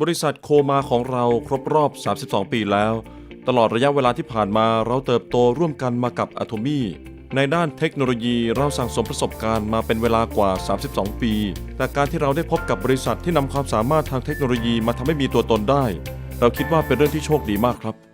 บริษัทโคมาของเราครบรอบ 32 ปีแล้ว ตลอดระยะเวลาที่ผ่านมาเราเติบโตร่วมกันมากับอะโทมี่ในด้านเทคโนโลยีเราสั่งสมประสบการณ์มาเป็นเวลากว่า 32 ปี แต่การที่เราได้พบกับบริษัทที่นำความสามารถทางเทคโนโลยีมาทำให้มีตัวตนได้ เราคิดว่าเป็นเรื่องที่โชคดีมากครับ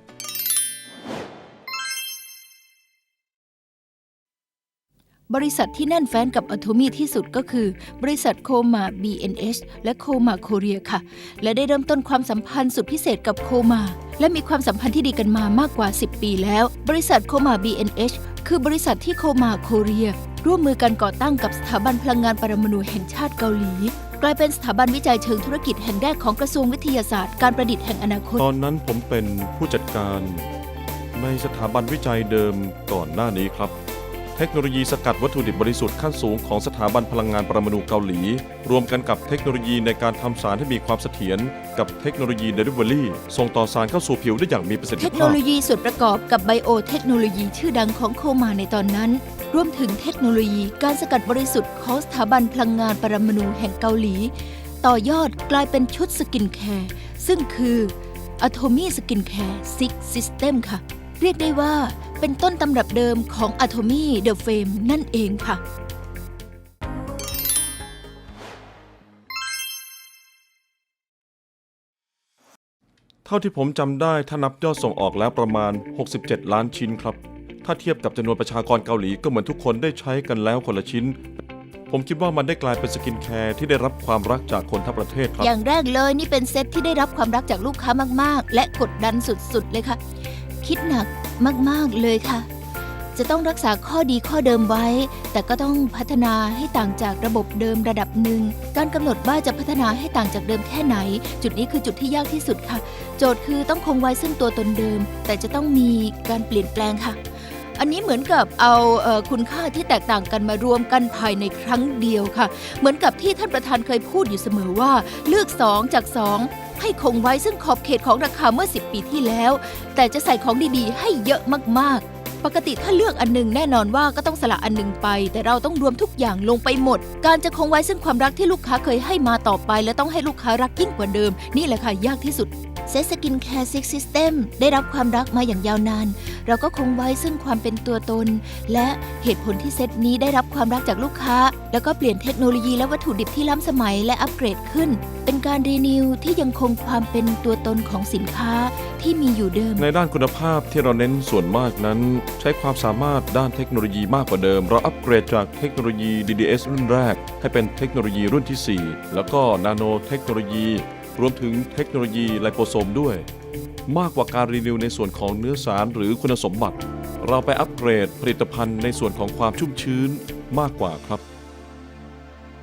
บริษัทที่แน่นแฟ้นกับอะโทมีที่สุดก็คือ บริษัทโคมา BNH และโคมาโคเรียค่ะ และได้เริ่มต้นความสัมพันธ์สุดพิเศษกับโคมา และมีความสัมพันธ์ที่ดีกันมามากกว่า 10 ปีแล้ว บริษัทโคมา BNH คือบริษัทที่โคมาโคเรีย ร่วมมือกันก่อตั้งกับสถาบันพลังงานปรมาณูแห่งชาติเกาหลีกลายเป็นสถาบันวิจัยเชิงธุรกิจแห่งแรกของกระทรวงวิทยาศาสตร์การประดิษฐ์แห่งอนาคต ตอนนั้นผมเป็นผู้จัดการในสถาบันวิจัยเดิมก่อนหน้านี้ครับ เทคโนโลยีสกัดวัตถุดิบบริสุทธิ์ขั้นสูงของสถาบันพลังงานปรมาณูเกาหลี รวมกันกับเทคโนโลยีในการทำสารให้มีความเสถียรกับเทคโนโลยีเดลิเวอรี่ส่งต่อสารเข้าสู่ผิวได้อย่างมีประสิทธิภาพ เทคโนโลยีส่วนประกอบกับไบโอเทคโนโลยีชื่อดังของโคมาในตอนนั้น รวมถึงเทคโนโลยีการสกัดบริสุทธิ์ของสถาบันพลังงานปรมาณูแห่งเกาหลี ต่อยอดกลายเป็นชุดสกินแคร์ซึ่งคือ Atomy Skin Care Six System ค่ะ เรียกได้ว่าเป็นต้นตำรับเดิมของ Atomy The Fame นั่นเองค่ะเท่าที่ผมจำได้ถ้านับยอดส่งออกแล้วประมาณ 67 ล้านชิ้นครับ ถ้าเทียบกับจำนวนประชากรเกาหลีก็เหมือนทุกคนได้ใช้กันแล้วคนละชิ้น ผมคิดว่ามันได้กลายเป็นสกินแคร์ที่ได้รับความรักจากคนทั้งประเทศครับ อย่างแรกเลยนี่เป็นเซตที่ได้รับความรักจากลูกค้ามาก ๆ และกดดันสุด ๆ เลยค่ะ คิดหนักมากๆเลยค่ะ จะต้องรักษาข้อดีข้อเดิมไว้ แต่ก็ต้องพัฒนาให้ต่างจากระบบเดิมระดับหนึ่ง การกำหนดว่าจะพัฒนาให้ต่างจากเดิมแค่ไหน จุดนี้คือจุดที่ยากที่สุดค่ะ โจทย์คือต้องคงไว้ซึ่งตัวตนเดิม แต่จะต้องมีการเปลี่ยนแปลงค่ะ อันนี้เหมือนกับเอาเออคุณค่าที่แตกต่างกันมารวมกันภายในครั้งเดียวค่ะ เหมือนกับที่ท่านประธานเคยพูดอยู่เสมอว่า เลือก 2 จาก 2 ให้คงไว้ซึ่งขอบเขตของราคาเมื่อ 10 ปีที่แล้ว แต่จะใส่ของดีๆ ให้เยอะมากๆ ปกติถ้าเลือกอันหนึงแน่นอนว่าก็ต้องสละอันหนึงไป แต่เราต้องรวมทุกอย่างลงไปหมด การจะคงไว้ซึ่งความรักที่ลูกค้าเคยให้มาต่อไป และต้องให้ลูกค้ารักยิ่งกว่าเดิม นี่แหละค่ะยากที่สุด เซสกินแคร์ซิกซิสเต็มได้รับความรักมาอย่างยาวนาน เราก็คงไว้ซึ่งความเป็นตัวตน และเหตุผลที่เซตนี้ได้รับความรักจากลูกค้า แล้วก็เปลี่ยนเทคโนโลยีและวัตถุดิบที่ล้ำสมัยและอัปเกรดขึ้น เป็นการรีนิวที่ยังคงความเป็นตัวตนของสินค้าที่มีอยู่เดิม ในด้านคุณภาพที่เราเน้นส่วนมากนั้น ใช้ความสามารถด้านเทคโนโลยีมากกว่าเดิม เราอัปเกรดจากเทคโนโลยี DDS รุ่นแรก ให้เป็นเทคโนโลยีรุ่นที่ 4 แล้วก็นาโนเทคโนโลยี รวมถึงเทคโนโลยีไลโปโซมด้วย มากกว่าการรีนิวในส่วนของเนื้อสารหรือคุณสมบัติ เราไปอัปเกรดผลิตภัณฑ์ในส่วนของความชุ่มชื้นมากกว่าครับ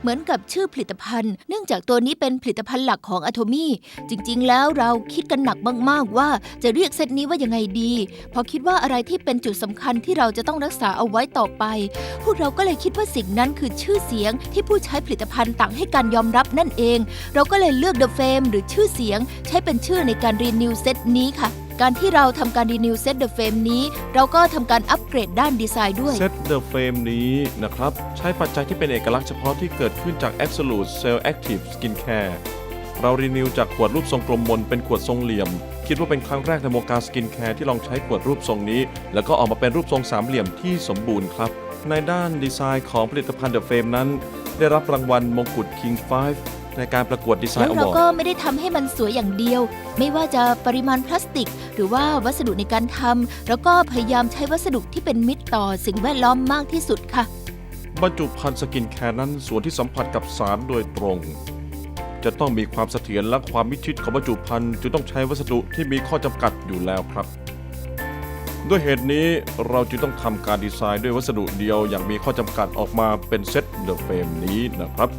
เหมือนกับชื่อผลิตภัณฑ์ เนื่องจากตัวนี้เป็นผลิตภัณฑ์หลักของอะโทมีจริง ๆ แล้วเราคิดกันหนักมากๆว่าจะเรียกเซตนี้ว่ายังไงดีเพอคิดว่าอะไรที่เป็นจุดสำคัญที่เราจะต้องรักษาเอาไว้ต่อไป พวกเราก็เลยคิดว่าสิ่งนั้นคือชื่อเสียงที่ผู้ใช้ผลิตภัณฑ์ต่างให้การยอมรับนั่นเอง เราก็เลยเลือก The Fame หรือชื่อเสียง ใช้เป็นชื่อในการรีนิวเซตนี้ค่ะ การที่เราทำการรีนิวเซต The Fame นี้ เราก็ทำการอัปเกรดด้านดีไซน์ด้วย เซต The Frame นี้นะครับ ใช้ปัจจัยที่เป็นเอกลักษณ์เฉพาะที่เกิดขึ้นจาก Absolute Cell Active Skin Care เรารีนิวจากขวดรูปทรงกลมมนเป็นขวดทรงเหลี่ยม คิดว่าเป็นครั้งแรกในวงการสกินแคร์ที่ลองใช้ขวดรูปทรงนี้ แล้วก็ออกมาเป็นรูปทรงสามเหลี่ยมที่สมบูรณ์ครับ ในด้านดีไซน์ของผลิตภัณฑ์ The Frame นั้น ได้รับรางวัลมงกุฎ King 5 ในการประกวดดีไซแล้น์วอเราวอร์ก็ดไม่ได้ทำให้มันสวยอย่างเดียว ไม่ว่าจะปริมาณพลาสติก หรือว่าวัสดุในการทำแล้วก็พยายามใช้วัสดุที่เป็นมิตรต่อสิ่งแวดล้อมมากที่สุดค่ะ บรรจุภัณฑ์สกินแคร์นั้นส่วนที่สัมผัสกับสารโดยตรง จะต้องมีความเสถียรและความมิดชิดของบรรจุภัณฑ์จึงต้องใช้วัสดุที่มีข้อจำกัดอยู่แล้วครับ ด้วยเหตุนี้เราจึงต้องทำการดีไซน์ด้วยวัสดุเดียวอย่างมีข้อจำกัดออกมาเป็นเซตเดอะเฟรมนี้นะครับ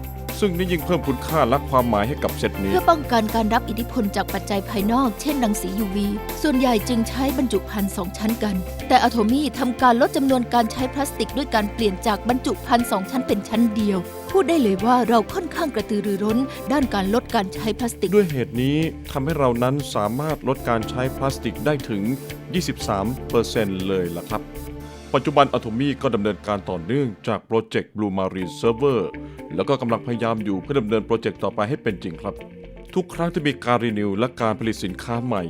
ซึ่งนี่ยิ่งเพิ่มคุณค่าและความหมายให้กับเซตนี้ เพื่อป้องกันการรับอิทธิพลจากปัจจัยภายนอก เช่นรังสี UV ส่วนใหญ่จึงใช้บรรจุภัณฑ์สองชั้นกัน แต่อะโทมี่ทำการลดจำนวนการใช้พลาสติกด้วยการเปลี่ยนจากบรรจุภัณฑ์สองชั้นเป็นชั้นเดียว พูดได้เลยว่าเราค่อนข้างกระตือรือร้น ด้านการลดการใช้พลาสติก ด้วยเหตุนี้ทำให้เรานั้นสามารถลดการใช้พลาสติกได้ถึง 23%เลยล่ะครับ ปัจจุบันอะโทมี่ก็ดำเนินการต่อเนื่องจากโปรเจกต์ Blue Marine Server แล้วก็กำลังพยายามอยู่เพื่อดำเนินโปรเจกต์ต่อไปให้เป็นจริงครับ ทุกครั้งที่มีการรีนิวและการผลิตสินค้าใหม่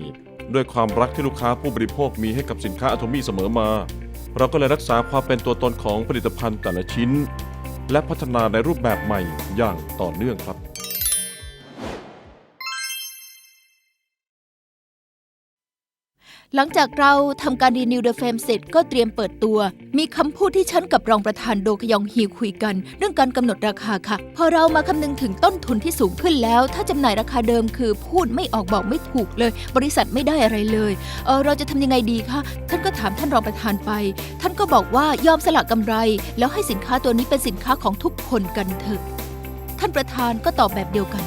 ด้วยความรักที่ลูกค้าผู้บริโภคมีให้กับสินค้าอะโทมี่เสมอมา เราก็เลยรักษาความเป็นตัวตนของผลิตภัณฑ์แต่ละชิ้น และพัฒนาในรูปแบบใหม่อย่างต่อเนื่องครับ หลังจากเราทำการรีนิวเดอะเฟมเสร็จก็เตรียมเปิดตัว มีคำพูดที่ฉันกับรองประธานโดคยองฮีคุยกัน เรื่องการกำหนดราคาค่ะ พอเรามาคำนึงถึงต้นทุนที่สูงขึ้นแล้ว ถ้าจำหน่ายราคาเดิมคือพูดไม่ออกบอกไม่ถูกเลย บริษัทไม่ได้อะไรเลยเออเราจะทำยังไงดีคะท่านก็ถามท่านรองประธานไป ท่านก็บอกว่ายอมสละกำไร แล้วให้สินค้าตัวนี้เป็นสินค้าของทุกคนกันเถอะท่านประธานก็ตอบแบบเดียวกัน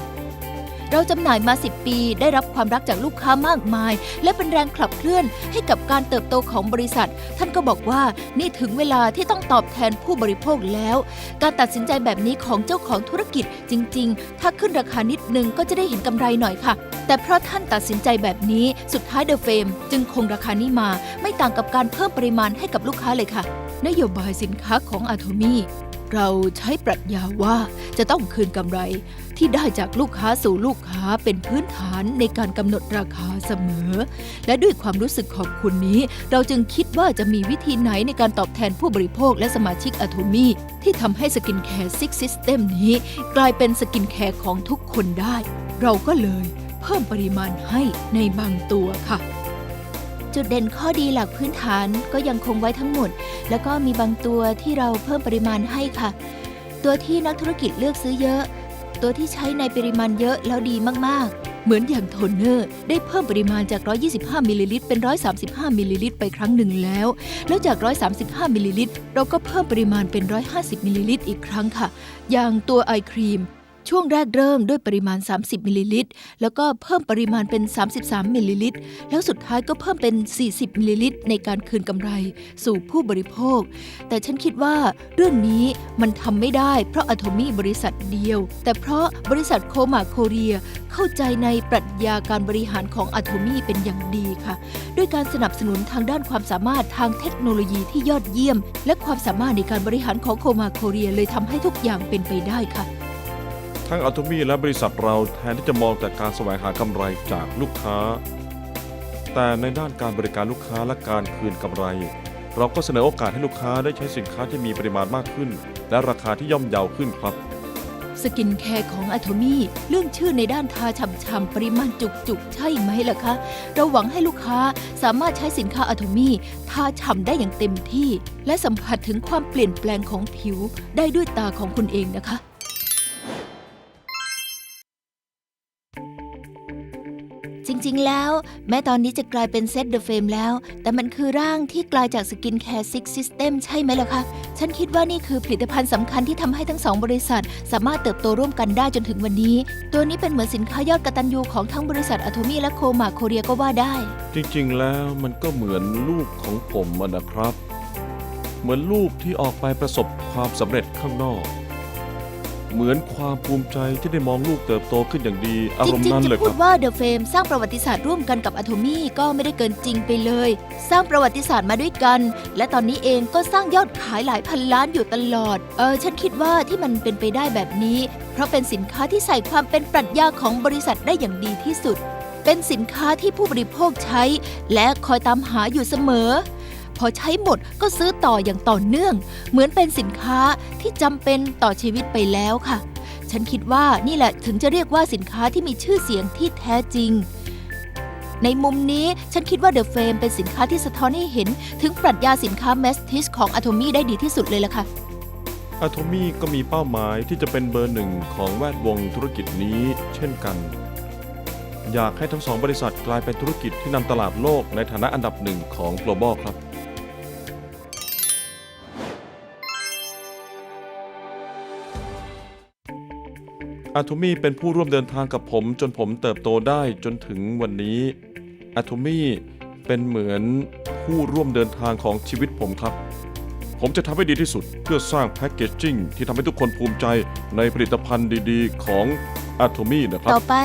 เราจำหน่ายมา 10 ปี ได้รับความรักจากลูกค้ามากมาย และเป็นแรงขับเคลื่อนให้กับการเติบโตของบริษัท ท่านก็บอกว่านี่ถึงเวลาที่ต้องตอบแทนผู้บริโภคแล้ว การตัดสินใจแบบนี้ของเจ้าของธุรกิจจริง ๆ ถ้าขึ้นราคานิดนึงก็จะได้เห็นกำไรหน่อยค่ะ แต่เพราะท่านตัดสินใจแบบนี้สุดท้ายเดอะเฟมจึงคงราคานี้มา ไม่ต่างกับการเพิ่มปริมาณให้กับลูกค้าเลยค่ะ นโยบายสินค้าของอาโทมี เราใช้ปรัชญาว่าจะต้องคืนกำไรที่ได้จากลูกค้าสู่ลูกค้าเป็นพื้นฐานในการกำหนดราคาเสมอ และด้วยความรู้สึกขอบคุณนี้ เราจึงคิดว่าจะมีวิธีไหนในการตอบแทนผู้บริโภคและสมาชิกอะโทมีที่ทำให้สกินแคร์ซิกซิสเต็มนี้ กลายเป็นสกินแคร์ของทุกคนได้ เราก็เลย เพิ่มปริมาณให้ในบางตัวค่ะ จุดเด่นข้อดีหลักพื้นฐานก็ยังคงไว้ทั้งหมด แล้วก็มีบางตัวที่เราเพิ่มปริมาณให้ค่ะ ตัวที่นักธุรกิจเลือกซื้อเยอะ ตัวที่ใช้ในปริมาณเยอะแล้วดีมากๆ เหมือนอย่างโทนเนอร์ ได้เพิ่มปริมาณจาก 125มิลลิลิตรเป็น 135มิลลิลิตรไปครั้งหนึ่งแล้ว แล้วจาก 135มิลลิลิตรเราก็เพิ่มปริมาณเป็น 150มิลลิลิตรอีกครั้งค่ะ อย่างตัวไอครีม ช่วงแรกเริ่มด้วยปริมาณ 30มิลลิลิตรแล้วก็เพิ่มปริมาณเป็น 33มิลลิลิตรแล้วสุดท้ายก็เพิ่มเป็น 40มิลลิลิตรในการคืนกำไรสู่ผู้บริโภค แต่ฉันคิดว่าเรื่องนี้มันทำไม่ได้เพราะอะโทมีบริษัทเดียว แต่เพราะบริษัทโคมาโคเรียเข้าใจในปรัชญาการบริหารของอะโทมีเป็นอย่างดีค่ะ ด้วยการสนับสนุนทางด้านความสามารถทางเทคโนโลยีที่ยอดเยี่ยม และความสามารถในการบริหารของโคมาโคเรียเลยทำให้ทุกอย่างเป็นไปได้ค่ะ ทั้งอัตมีและบริษัทเราแทนที่จะมองแต่การแสวงหากำไรจากลูกค้า แต่ในด้านการบริการลูกค้าและการคืนกำไร เราก็เสนอโอกาสให้ลูกค้าได้ใช้สินค้าที่มีปริมาณมากขึ้น และราคาที่ย่อมเยาวขึ้นครับ สกินแคร์ของอะโทมีเรื่องชื่อในด้านทาฉ่ำๆปริมาณจุกๆ ใช่ไหมล่ะคะ เราหวังให้ลูกค้าสามารถใช้สินค้าอะโทมีทาฉ่ำได้อย่างเต็มที่ และสัมผัสถึงความเปลี่ยนแปลงของผิวได้ด้วยตาของคุณเองนะคะ ริง ๆ แล้ว แม้ตอนนี้จะกลายเป็นเซตเดอะเฟมแล้ว แต่มันคือร่างที่กลายจากสกินแคร์ซิกซิสเต็มใช่ไหมล่ะคะ ฉันคิดว่านี่คือผลิตภัณฑ์สำคัญที่ทำให้ทั้งสองบริษัท สามารถเติบโตร่วมกันได้จนถึงวันนี้ ตัวนี้เป็นเหมือนสินค้ายอดกระตันยูของทั้งบริษัทอะโทมีและโคมาโคเรียก็ว่าได้ จริงๆ แล้วมันก็เหมือนลูกของผมอะนะครับ เหมือนลูกที่ออกไปประสบความสำเร็จข้างนอก เหมือนความภูมิใจที่ได้มองลูกเติบโตขึ้นอย่างดีอาจรมณ์ริงนั้นๆเลจะยพูครัดบ ว่าเดอะเฟมสร้างประวัติศาสตร์ร่วมกันกับอะโทมีก็ไม่ได้เกินจริงไปเลย สร้างประวัติศาสตร์มาด้วยกัน และตอนนี้เองก็สร้างยอดขายหลายพันล้านอยู่ตลอด เออฉันคิดว่าที่มันเป็นไปได้แบบนี้ เพราะเป็นสินค้าที่ใส่ความเป็นปรัชญาของบริษัทได้อย่างดีที่สุด เป็นสินค้าที่ผู้บริโภคใช้ และคอยตามหาอยู่เสมอ พอใช้หมดก็ซื้อต่ออย่างต่อเนื่อง เหมือนเป็นสินค้าที่จำเป็นต่อชีวิตไปแล้วค่ะ ฉันคิดว่านี่แหละถึงจะเรียกว่าสินค้าที่มีชื่อเสียงที่แท้จริง ในมุมนี้ฉันคิดว่า The Frame เป็นสินค้าที่สะท้อนให้เห็น ถึงปรัชญาสินค้า m a s t i c h ของ Atomy ได้ดีที่สุดเลยล่ะค่ะอะโทมี่ก็มีเป้าหมายที่จะเป็นเบอร์หนึ่งของแวดวงธุรกิจนี้เช่นกัน อยากให้ทั้งสองบริษัทกลายเป็นธุรกิจที่นำตลาดโลกในฐานะอันดับหนึ่งของ global ครับ อะโทมี่เป็นผู้ร่วมเดินทางกับผมจนผมเติบโตได้จนถึงวันนี้อะโทมี่เป็นเหมือนผู้ร่วมเดินทางของชีวิตผมครับ ผมจะทำให้ดีที่สุดเพื่อสร้างแพคเกจจิ้งที่ทำให้ทุกคนภูมิใจในผลิตภัณฑ์ดีๆ ของ a t o m y นะครับ ต่อไป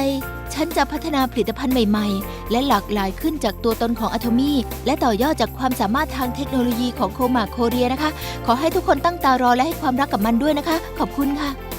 ฉันจะพัฒนาผลิตภัณฑ์ใหม่ๆ และหลากหลายขึ้นจากตัวตนของ Atomy และต่อยอดจากความสามารถทางเทคโนโลยีของโคมาโคเรียนะคะ ขอให้ทุกคนตั้งตารอและให้ความรักกับมันด้วยนะคะ ขอบคุณค่ะ